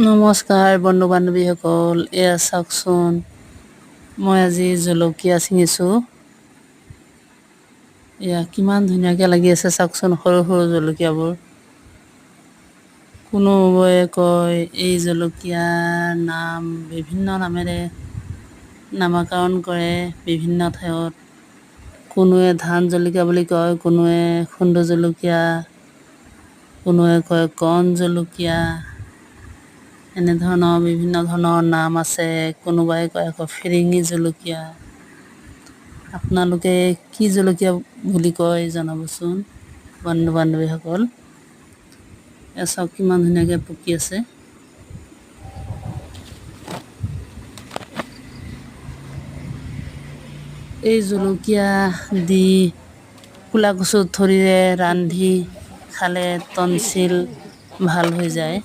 নমস্কাৰ বন্ধু বান্ধৱীসকল এয়া চাওকচোন মই আজি জলকীয়া ছিঙিছোঁ। এয়া কিমান ধুনীয়াকৈ লাগি আছে চাওকচোন সৰু সৰু জলকীয়াবোৰ কোনোবাই কয় এই জলকীয়াৰ নাম বিভিন্ন নামেৰে নামাকৰণ কৰে বিভিন্ন ঠাইত। কোনোৱে ধান জলকীয়া বুলি কয় কোনোৱে খুন্দু জলকীয়া কোনোৱে কয় কণ জলকীয়া এনেধৰণৰ বিভিন্ন ধৰণৰ নাম আছে, কোনোবাই কয় আকৌ ফিৰিঙি জলকীয়া। আপোনালোকে কি জলকীয়া বুলি কয় জনাবচোন বন্ধু বান্ধৱীসকল এয়া চাওক কিমান ধুনীয়াকৈ পকি আছে। এই জলকীয়া দি ক'লা কচুৰ ঠৰিৰে ৰান্ধি খালে টনচিল ভালো হৈ যায়।